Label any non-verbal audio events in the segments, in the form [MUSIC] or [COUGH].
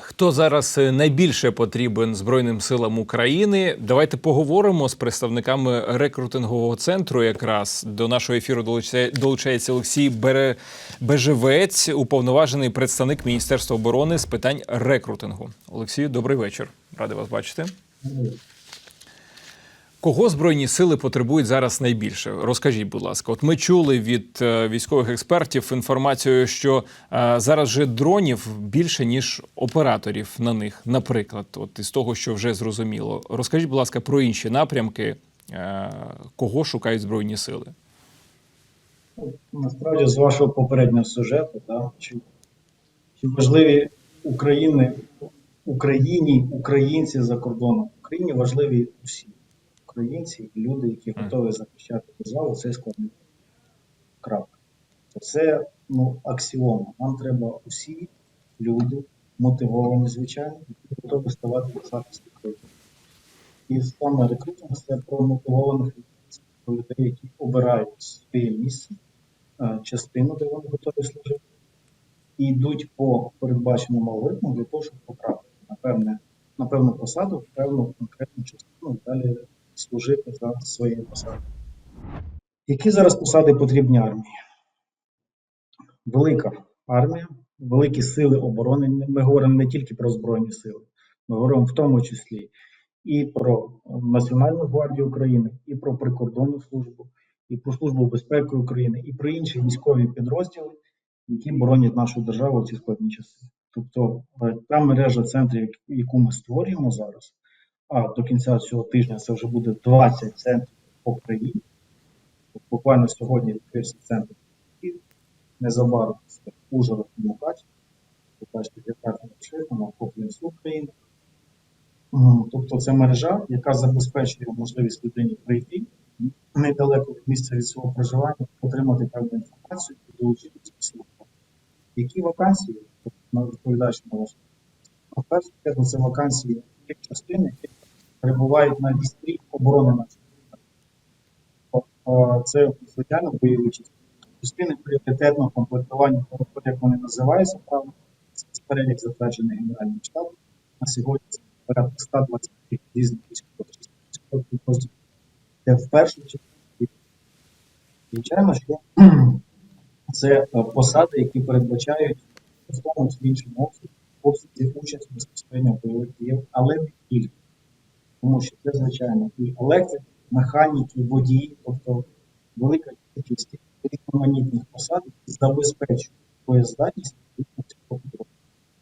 Хто зараз е, найбільше потрібен Збройним силам України? Давайте поговоримо з представниками рекрутингового центру. Якраз до нашого ефіру долучає- долучається Олексій. Бежевець, уповноважений представник Міністерства оборони з питань рекрутингу. Олексію, добрий вечір. Радий вас бачити. Кого збройні сили потребують зараз найбільше? Розкажіть, будь ласка. От ми чули від е, військових експертів інформацію, що е, зараз вже дронів більше ніж операторів на них. Наприклад, от із того, що вже зрозуміло. Розкажіть, будь ласка, про інші напрямки, е, кого шукають збройні сили. Насправді, з вашого попереднього сюжету, да, чи, чи важливі України, Україні, українці за кордоном. Україні важливі усі українці і люди, які готові захищати державу в цей складний крапка. Це ну, аксіома. Нам треба усі люди, мотивовані, звичайно, які готові ставати на захист України. І саме рекрутинг це про мотивованих людей, це які обирають своє місце е, частину, де вони готові служити, і йдуть по передбаченому алгоритму для того, щоб потрапити на, певне, на певну посаду, в певну конкретну частину і далі служити за своєю посадою. Які зараз посади потрібні армії? Велика армія, великі сили оборони. Ми говоримо не тільки про Збройні сили, ми говоримо в тому числі і про Національну гвардію України, і про прикордонну службу, і про службу безпеки України, і про інші військові підрозділи, які боронять нашу державу в ці складні часи. Тобто е, та мережа центрів, яку ми створюємо зараз, а до кінця цього тижня це вже буде 20 центрів по країні. Буквально сьогодні відкрився центр в незабаром Ужгород і Мукачево. Ви бачите, яка ширина охоплює всю Україну. Тобто це мережа, яка забезпечує можливість людині прийти недалеко від місця від свого проживання, отримати певну інформацію і долучитися до. Які вакансії, тобто, відповідаючи на ваше на першу чергу це вакансії тих частин, які перебувають на вістрі оборони нашої. Е, Це звичайно бойові частини. Частини пріоритетного комплектування, як вони називаються, правильно, це перелік затверджений Генеральним штабом. На сьогодні це порядка 120 різних військових частин, де в першу чергу звичайно, що [CLEARS THROAT] це е, посади, які передбачають в тому чи іншому обсязі участь безпосередньо бойових діях, але не тільки. Тому що це, звичайно, і електрики, механіки, водії, тобто велика кількість різноманітних посад які забезпечують боєздатність цього.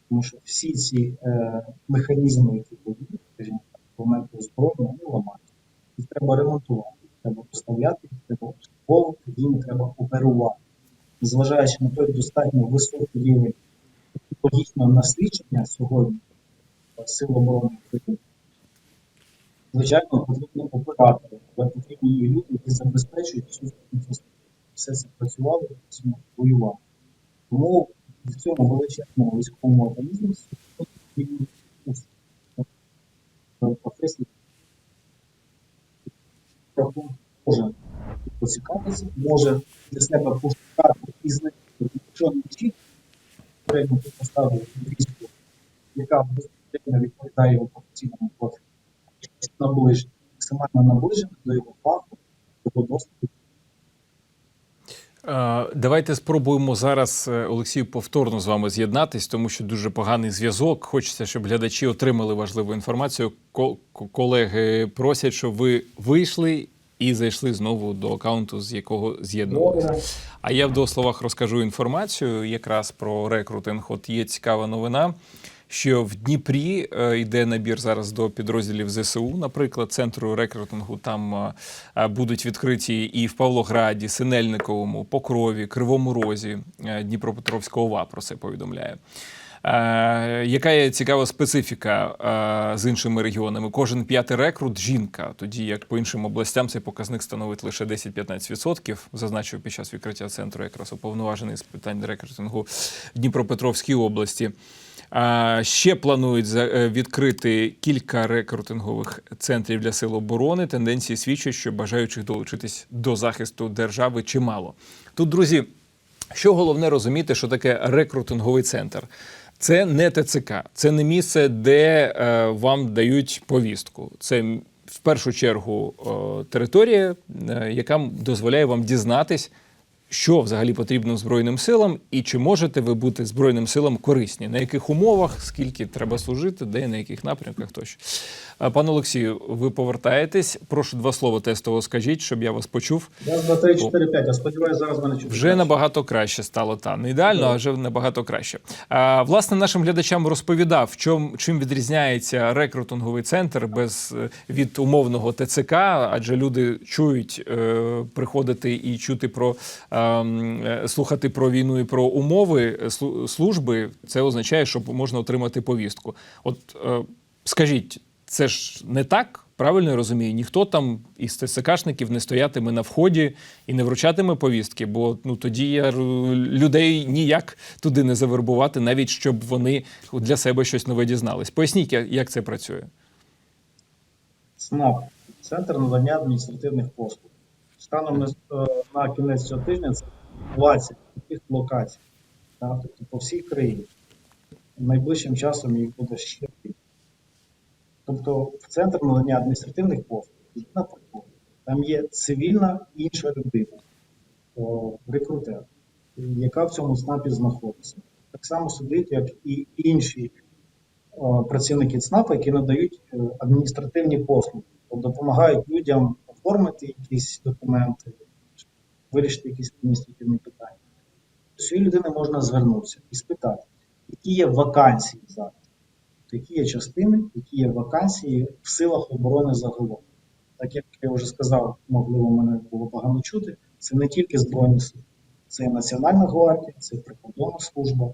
Тому що всі ці е, механізми, які будуть, скажімо так, моменту зброї, вони ламаються. Їх треба ремонтувати, треба поставляти, треба обслуговувати, їм треба оперувати. Зважаючи на той достатньо високий рівень технологічного насичення сьогодні е, сил оборони України, звичайно, потрібні оператори, але потрібні і люди, які забезпечують цю інфраструктуру. Все це працювало, цьому воювало. Тому в цьому величезному військовому організмі потрібні професії рахунок кожен поцікавиться, може для себе пошукати і знайти, якщо не чітко, попередньо ти поставив війську, яка безпосередньо відповідає його професійному профілю, максимально наближено до його фаху, його досвіду. Е, Давайте спробуємо зараз, е, Олексію, повторно з вами з'єднатись, тому що дуже поганий зв'язок. Хочеться, щоб глядачі отримали важливу інформацію. Ко- ко- Колеги просять, щоб ви вийшли і зайшли знову до аккаунту, з якого з'єднувалися. А я в двох словах розкажу інформацію якраз про рекрутинг. От є цікава новина. Що в Дніпрі е, йде набір зараз до підрозділів ЗСУ, наприклад, центру рекрутингу. Там е, е, будуть відкриті і в Павлограді, Синельниковому, Покрові, Кривому Розі, Дніпропетровська ОВА про це повідомляє. Яка є цікава специфіка з іншими регіонами? Кожен п'ятий рекрут жінка, тоді як по іншим областям цей показник становить лише 10-15%. Зазначив під час відкриття центру якраз уповноважений з питань рекрутингу Дніпропетровській області. Ще планують е, відкрити кілька рекрутингових центрів для сил оборони. Тенденції свідчать, що бажаючих долучитись до захисту держави чимало. Тут, друзі, що головне розуміти, що таке рекрутинговий центр? Це не ТЦК, це не місце, де е, вам дають повістку. Це в першу чергу е, територія, е, яка дозволяє вам дізнатись, що взагалі потрібно Збройним силам, і чи можете ви бути Збройним силам корисні, на яких умовах, скільки треба служити, де на яких напрямках тощо. Е, Пане Олексію, ви повертаєтесь. Прошу два слова тестово скажіть, щоб я вас почув. Раз, два, три, чотири, п'ять. Я сподіваюся, зараз мене чути. Вже набагато краще стало та не ідеально, а вже набагато краще. А, власне, нашим глядачам розповідав, чом, чим відрізняється рекрутинговий центр без е, від умовного ТЦК, адже люди чують е, приходити і чути про е, слухати про війну і про умови е, служби. Це означає, що можна отримати повістку. От е, скажіть, це ж не так? Правильно я розумію, ніхто там із ТСКшників не стоятиме на вході і не вручатиме повістки, бо ну тоді людей ніяк туди не завербувати, навіть щоб вони для себе щось нове дізнались. Поясніть, як це працює. СНАП Центр надання адміністративних послуг. Станом на, е, на кінець цього тижня це 20 таких локацій, так, тобто по всій країні. Найближчим часом їх буде ще більше. Тобто в центр надання адміністративних послуг людина приходить. Там є цивільна інша людина, о, рекрутер, яка в цьому ЦНАПі знаходиться. Так само сидить, як і інші о, працівники ЦНАПу, які надають е, адміністративні послуги, тобто допомагають людям оформити якісь документи, вирішити якісь адміністративні питання. До цієї людини можна звернутися і спитати, які є вакансії зараз, які є частини, які є вакансії в силах оборони загалом. Так як я вже сказав, можливо, мене було погано чути, це не тільки Збройні Сили, це і Національна гвардія, це прикордонна служба,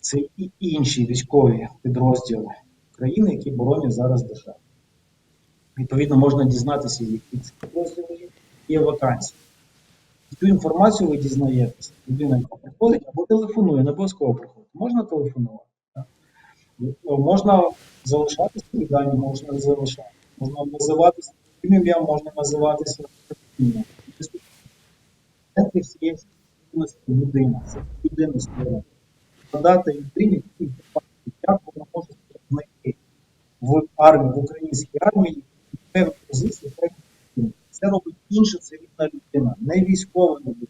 це і інші військові підрозділи країни, які боронять зараз державу. Відповідно, можна дізнатися, які ці підрозділи є, є вакансії. Цю інформацію ви дізнаєтеся. Людина, яка приходить або телефонує, не обов'язково приходить. Можна телефонувати. Так? Можна залишати свої дані, можна залишати. Можна називатися ім'ям, можна називатися ім'ям. Це всієї людина. Це людина створена надати людині інформацію, як вона може знайти в армії, в українській армії певну позицію, певну. Це робить інша цивільна людина, не військова людина.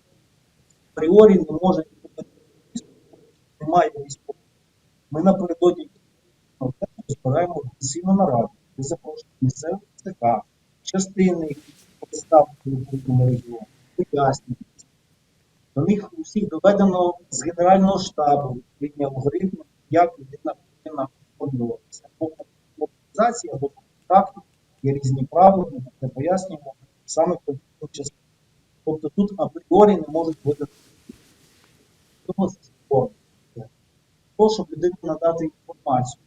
Апріорі не може бути немає військового. Ми напередодні збираємо офіційну нараду, де запрошуємо місцевих ЦК, частини, які представлені в відповідному регіоні, пояснюють. До них усіх доведено з Генерального штабу відповідні алгоритми, як людина повинна виконуватися. Або по мобілізації, або по контракту, є різні правила, ми це пояснюємо саме про цю частину. Тобто тут апріорі не можуть бути. Тому. То, щоб людині надати інформацію.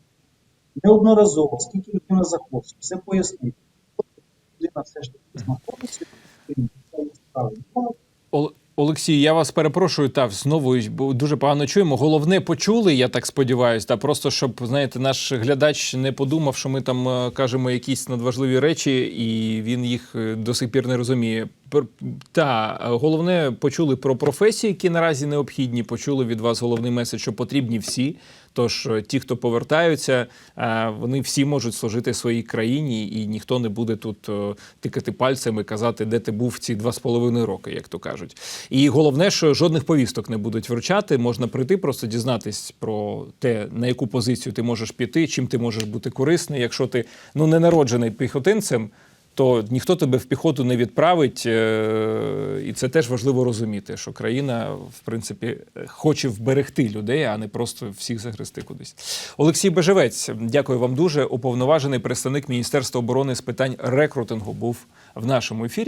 Неодноразово, скільки людина захоче, все пояснити. Тобто людина все ж таки знаходиться, це є справа. Ол- Олексій, я вас перепрошую, та знову дуже погано чуємо. Головне почули, я так сподіваюся, та просто щоб знаєте, наш глядач не подумав, що ми там е, кажемо якісь надважливі речі, і він їх е, до сих пір не розуміє. Та е, головне почули про професії, які наразі необхідні. Почули від вас головний меседж, що потрібні всі. Тож е, ті, хто повертаються, е, вони всі можуть служити своїй країні, і ніхто не буде тут е, тикати пальцем і казати, де ти був ці два з половиною роки, як то кажуть. І головне, що жодних повісток не будуть вручати. Можна прийти, просто дізнатись про те, на яку позицію ти можеш піти, чим ти можеш бути корисний. Якщо ти ну не народжений піхотинцем, то ніхто тебе в піхоту не відправить, е, і це теж важливо розуміти, що країна, в принципі, хоче вберегти людей, а не просто всіх загрести кудись. Олексій Бежевець, дякую вам дуже. Уповноважений представник Міністерства оборони з питань рекрутингу був в нашому ефірі.